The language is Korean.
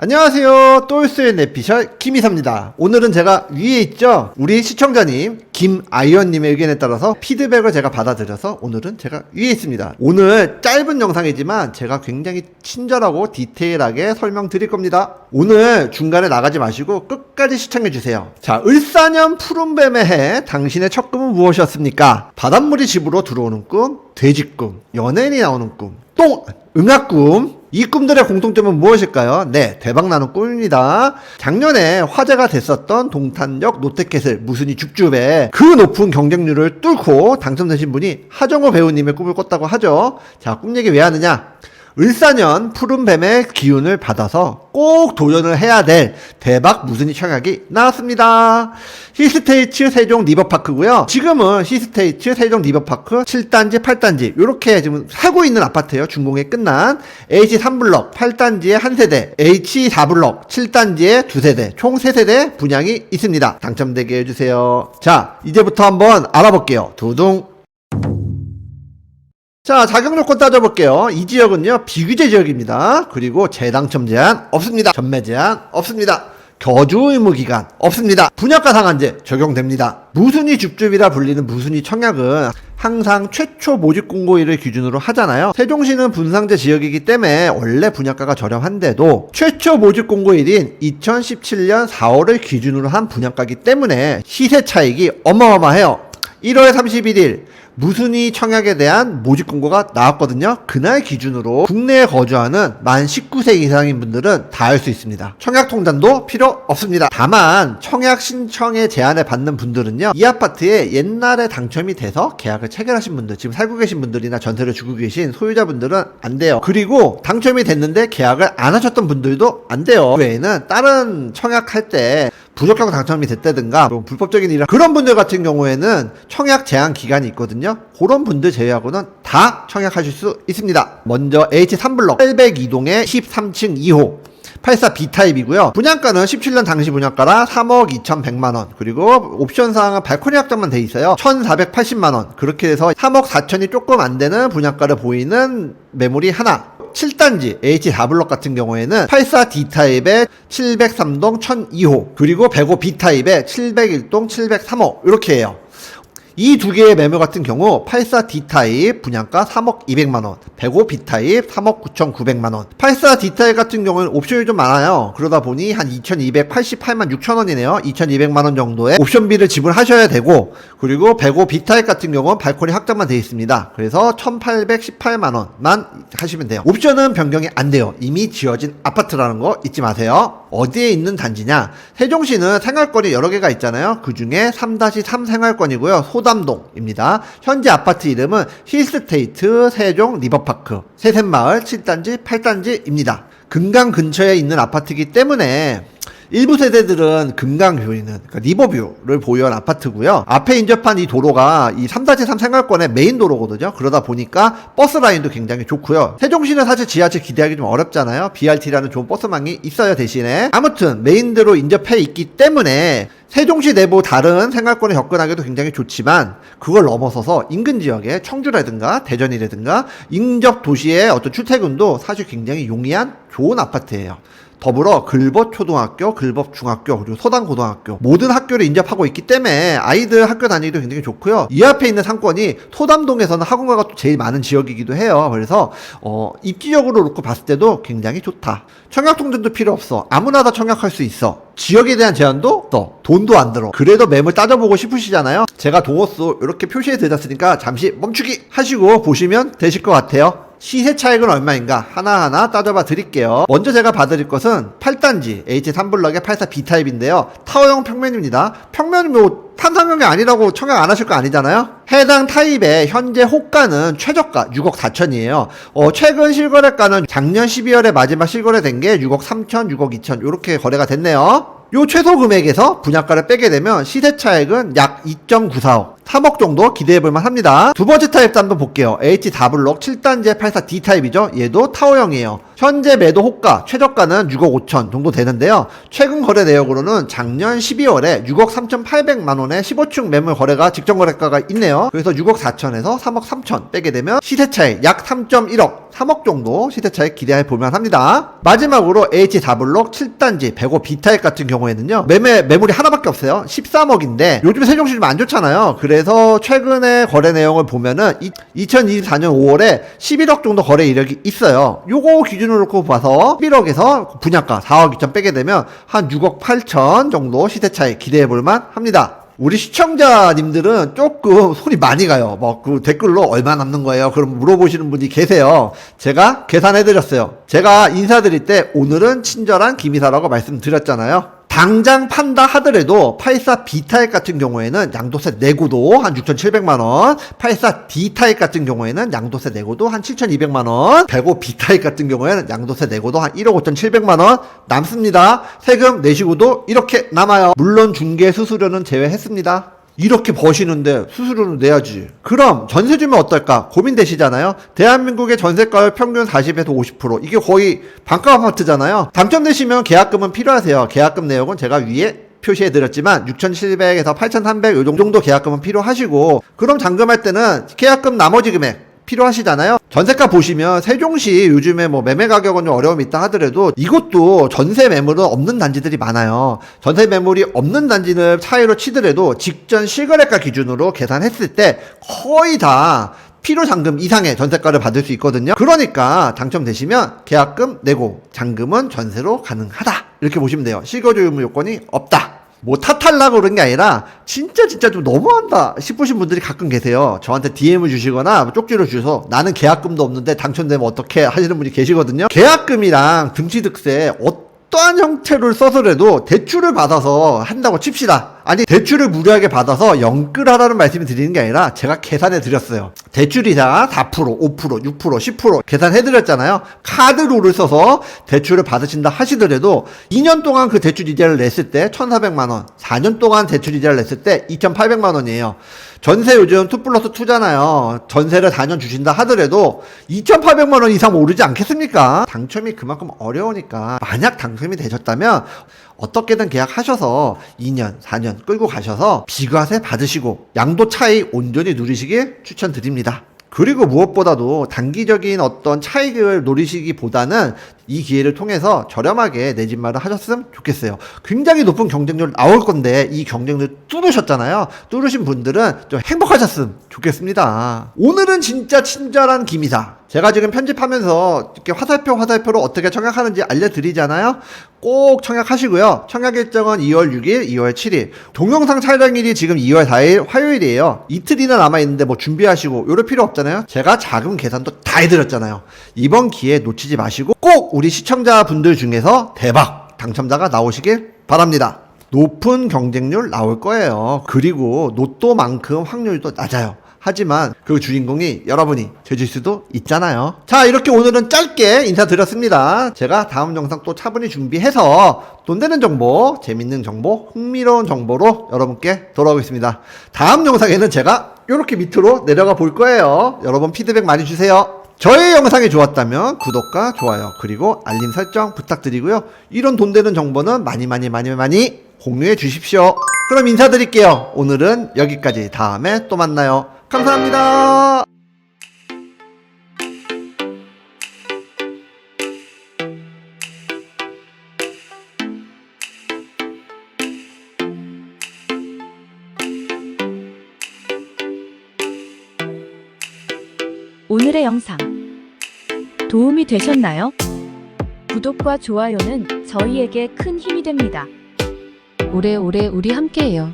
안녕하세요. 똘스의 내피셜 김이사입니다. 오늘은 제가 위에 있죠? 우리 시청자님 김아이언님의 의견에 따라서 피드백을 제가 받아들여서 오늘은 제가 위에 있습니다. 오늘 짧은 영상이지만 제가 굉장히 친절하고 디테일하게 설명드릴 겁니다. 오늘 중간에 나가지 마시고 끝까지 시청해주세요. 자, 을사년 푸른뱀의 해 당신의 첫 꿈은 무엇이었습니까? 바닷물이 집으로 들어오는 꿈, 돼지 꿈, 연예인이 나오는 꿈, 똥! 음악꿈 이 꿈들의 공통점은 무엇일까요? 네, 대박나는 꿈입니다. 작년에 화제가 됐었던 동탄역 롯데캐슬 무순이 줍줍에 그 높은 경쟁률을 뚫고 당첨되신 분이 하정우 배우님의 꿈을 꿨다고 하죠. 자, 꿈 얘기 왜 하느냐? 을사년 푸른 뱀의 기운을 받아서 꼭 도전을 해야 될 대박 무순이 청약이 나왔습니다. 히스테이츠 세종 리버파크고요. 지금은 히스테이츠 세종 리버파크 7단지, 8단지 이렇게 지금 살고 있는 아파트예요. 준공이 끝난 H3블럭 8단지에 한 세대, H4블럭 7단지에 두 세대, 총 3세대 분양이 있습니다. 당첨되게 해주세요. 자, 이제부터 한번 알아볼게요. 두둥. 자, 자격 요건 따져볼게요. 이 지역은요, 비규제 지역입니다. 그리고 재당첨 제한 없습니다. 전매 제한 없습니다. 거주 의무 기간 없습니다. 분양가 상한제 적용됩니다. 무순이 줍줍이라 불리는 무순이 청약은 항상 최초 모집 공고일을 기준으로 하잖아요. 세종시는 분상제 지역이기 때문에 원래 분양가가 저렴한데도 최초 모집 공고일인 2017년 4월을 기준으로 한 분양가이기 때문에 시세 차익이 어마어마해요. 1월 31일 무순이 청약에 대한 모집 공고가 나왔거든요. 그날 기준으로 국내에 거주하는 만 19세 이상인 분들은 다 할 수 있습니다. 청약 통장도 필요 없습니다. 다만 청약 신청에 제한을 받는 분들은요. 이 아파트에 옛날에 당첨이 돼서 계약을 체결하신 분들, 지금 살고 계신 분들이나 전세를 주고 계신 소유자분들은 안 돼요. 그리고 당첨이 됐는데 계약을 안 하셨던 분들도 안 돼요. 그 외에는 다른 청약할 때 부적격 당첨이 됐다든가 뭐 불법적인 일 그런 분들 같은 경우에는 청약 제한 기간이 있거든요. 그런 분들 제외하고는 다 청약하실 수 있습니다. 먼저 H3블럭 802동의 13층 2호 84 B타입이고요. 분양가는 17년 당시 분양가라 3억 2,100만 원. 그리고 옵션 사항은 발코니 확장만 돼 있어요. 1,480만 원. 그렇게 해서 3억 4천이 조금 안 되는 분양가를 보이는 매물이 하나. 7단지 H4블럭 같은 경우에는 84D타입의 703동 1002호 그리고 105B타입의 701동 703호 이렇게 해요. 이 두 개의 매물 같은 경우 84D타입 분양가 3억 200만원 105B타입 3억 9,900만원. 84D타입 같은 경우는 옵션이 좀 많아요. 그러다 보니 한 2288만 6천원이네요. 2200만원 정도의 옵션비를 지불하셔야 되고 그리고 105B타입 같은 경우는 발코니 확장만 되어 있습니다. 그래서 1818만 원만 하시면 돼요. 옵션은 변경이 안 돼요. 이미 지어진 아파트라는 거 잊지 마세요. 어디에 있는 단지냐? 세종시는 생활권이 여러 개가 있잖아요. 그 중에 3-3 생활권이고요. 소담동입니다. 현재 아파트 이름은 힐스테이트 세종 리버파크. 세샘마을 7단지 8단지입니다. 금강 근처에 있는 아파트이기 때문에 일부 세대들은 금강뷰 있는 그러니까 리버뷰를 보유한 아파트고요. 앞에 인접한 이 도로가 이 3-3 생활권의 메인 도로거든요. 그러다 보니까 버스 라인도 굉장히 좋고요. 세종시는 사실 지하철 기대하기 좀 어렵잖아요. BRT라는 좋은 버스망이 있어야 대신에 아무튼 메인도로 인접해 있기 때문에 세종시 내부 다른 생활권에 접근하기도 굉장히 좋지만 그걸 넘어서서 인근 지역의 청주라든가 대전이라든가 인접 도시의 어떤 출퇴근도 사실 굉장히 용이한 좋은 아파트예요. 더불어 글벗 초등학교, 글벗 중학교, 그리고 소당 고등학교 모든 학교를 인접하고 있기 때문에 아이들 학교 다니기도 굉장히 좋고요. 이 앞에 있는 상권이 소담동에서는 학원가가 또 제일 많은 지역이기도 해요. 그래서 어, 입지적으로 놓고 봤을 때도 굉장히 좋다. 청약 통장도 필요 없어. 아무나 다 청약할 수 있어. 지역에 대한 제한도 또 돈도 안 들어. 그래도 매물 따져보고 싶으시잖아요. 제가 동호수 이렇게 표시해 드렸으니까 잠시 멈추기 하시고 보시면 되실 것 같아요. 시세 차익은 얼마인가 하나하나 따져봐 드릴게요. 먼저 제가 봐드릴 것은 8단지 H3블럭의 84B타입인데요. 타워형 평면입니다. 평면이 뭐 탄상형이 아니라고 청약 안 하실 거 아니잖아요? 해당 타입의 현재 호가는 최저가 6억 4천이에요. 어, 최근 실거래가는 작년 12월에 마지막 실거래된 게 6억 3천, 6억 2천 이렇게 거래가 됐네요. 요 최소 금액에서 분양가를 빼게 되면 시세 차익은 약 2.94억 3억 정도 기대해 볼만 합니다. 두 번째 타입도 한번 볼게요. H4블럭 7단지의 84D 타입이죠. 얘도 타워형이에요. 현재 매도 호가 최저가는 6억 5천 정도 되는데요. 최근 거래 내역으로는 작년 12월에 6억 3,800만 원의 15층 매물 거래가 직전 거래가가 있네요. 그래서 6억 4천에서 3억 3천 빼게 되면 시세 차익 약 3.1억 3억 정도 시세 차익 기대해 볼만 합니다. 마지막으로 H4블록 7단지 105 B타입 같은 경우에는요. 매매 매물이 하나밖에 없어요. 13억인데 요즘 세종시 좀 안 좋잖아요. 그래서 최근에 거래 내용을 보면은 2024년 5월에 11억 정도 거래 이력이 있어요. 요거 기준 으로 놓고 봐서 11억에서 분양가 4억 2천 빼게 되면 한 6억 8천 정도 시세 차익 기대해 볼만 합니다. 우리 시청자님들은 조금 손이 많이 가요. 뭐 그 댓글로 얼마 남는 거예요? 그럼 물어보시는 분이 계세요. 제가 계산해드렸어요. 제가 인사드릴 때 오늘은 친절한 김이사라고 말씀드렸잖아요. 당장 판다 하더라도 84 B타입 같은 경우에는 양도세 내고도 한 6,700만 원, 84 D타입 같은 경우에는 양도세 내고도 한 7,200만 원, 105 B타입 같은 경우에는 양도세 내고도 한 1억 5,700만 원 남습니다. 세금 내시고도 이렇게 남아요. 물론 중개 수수료는 제외했습니다. 이렇게 버시는데 수수료는 내야지. 그럼 전세 주면 어떨까? 고민되시잖아요. 대한민국의 전세가율 평균 40에서 50%. 이게 거의 반가 아파트잖아요. 당첨되시면 계약금은 필요하세요. 계약금 내역은 제가 위에 표시해 드렸지만 6,700에서 8,300 요 정도 계약금은 필요하시고 그럼 잔금할 때는 계약금 나머지 금액 필요하시잖아요. 전세가 보시면 세종시 요즘에 뭐 매매 가격은 좀 어려움이 있다 하더라도 이것도 전세 매물은 없는 단지들이 많아요. 전세 매물이 없는 단지는 차이로 치더라도 직전 실거래가 기준으로 계산했을 때 거의 다 필요 잔금 이상의 전세가를 받을 수 있거든요. 그러니까 당첨되시면 계약금 내고 잔금은 전세로 가능하다. 이렇게 보시면 돼요. 실거주 의무 요건이 없다. 뭐 탓하려고 그런 게 아니라 진짜 진짜 좀 너무한다 싶으신 분들이 가끔 계세요. 저한테 DM을 주시거나 쪽지를 주셔서 나는 계약금도 없는데 당첨되면 어떻게 하시는 분이 계시거든요. 계약금이랑 등치득세 어떠한 형태를 써서라도 대출을 받아서 한다고 칩시다. 아니 대출을 무리하게 받아서 연끌하라는 말씀을 드리는 게 아니라 제가 계산해 드렸어요. 대출이자 4%, 5%, 6%, 10% 계산해 드렸잖아요. 카드로를 써서 대출을 받으신다 하시더라도 2년 동안 그 대출 이자를 냈을 때 1,400만 원, 4년 동안 대출 이자를 냈을 때 2,800만 원이에요. 전세 요즘 2 플러스 2잖아요. 전세를 4년 주신다 하더라도 2,800만 원 이상 오르지 않겠습니까? 당첨이 그만큼 어려우니까 만약 당첨이 되셨다면 어떻게든 계약하셔서 2년, 4년 끌고 가셔서 비과세 받으시고 양도 차익 온전히 누리시길 추천드립니다. 그리고 무엇보다도 단기적인 어떤 차익을 노리시기보다는 이 기회를 통해서 저렴하게 내 집 마련 하셨으면 좋겠어요. 굉장히 높은 경쟁률 나올 건데 이 경쟁률 뚫으셨잖아요. 뚫으신 분들은 좀 행복하셨으면 좋겠습니다. 오늘은 진짜 친절한 김이사. 제가 지금 편집하면서 이렇게 화살표 화살표로 어떻게 청약하는지 알려드리잖아요. 꼭 청약하시고요. 청약 일정은 2월 6일, 2월 7일. 동영상 촬영일이 지금 2월 4일 화요일이에요. 이틀이나 남아있는데 뭐 준비하시고 요럴 필요 없잖아요. 제가 자금 계산도 다 해드렸잖아요. 이번 기회 놓치지 마시고 꼭 우리 시청자분들 중에서 대박 당첨자가 나오시길 바랍니다. 높은 경쟁률 나올 거예요. 그리고 로또만큼 확률도 낮아요. 하지만 그 주인공이 여러분이 되실 수도 있잖아요. 자, 이렇게 오늘은 짧게 인사드렸습니다. 제가 다음 영상 또 차분히 준비해서 돈 되는 정보, 재밌는 정보, 흥미로운 정보로 여러분께 돌아오겠습니다. 다음 영상에는 제가 이렇게 밑으로 내려가 볼 거예요. 여러분 피드백 많이 주세요. 저의 영상이 좋았다면 구독과 좋아요 그리고 알림 설정 부탁드리고요. 이런 돈 되는 정보는 많이 많이 많이 많이 공유해 주십시오. 그럼 인사드릴게요. 오늘은 여기까지 다음에 또 만나요. 감사합니다. 오늘의 영상 도움이 되셨나요? 구독과 좋아요는 저희에게 큰 힘이 됩니다. 오래오래 우리 함께해요.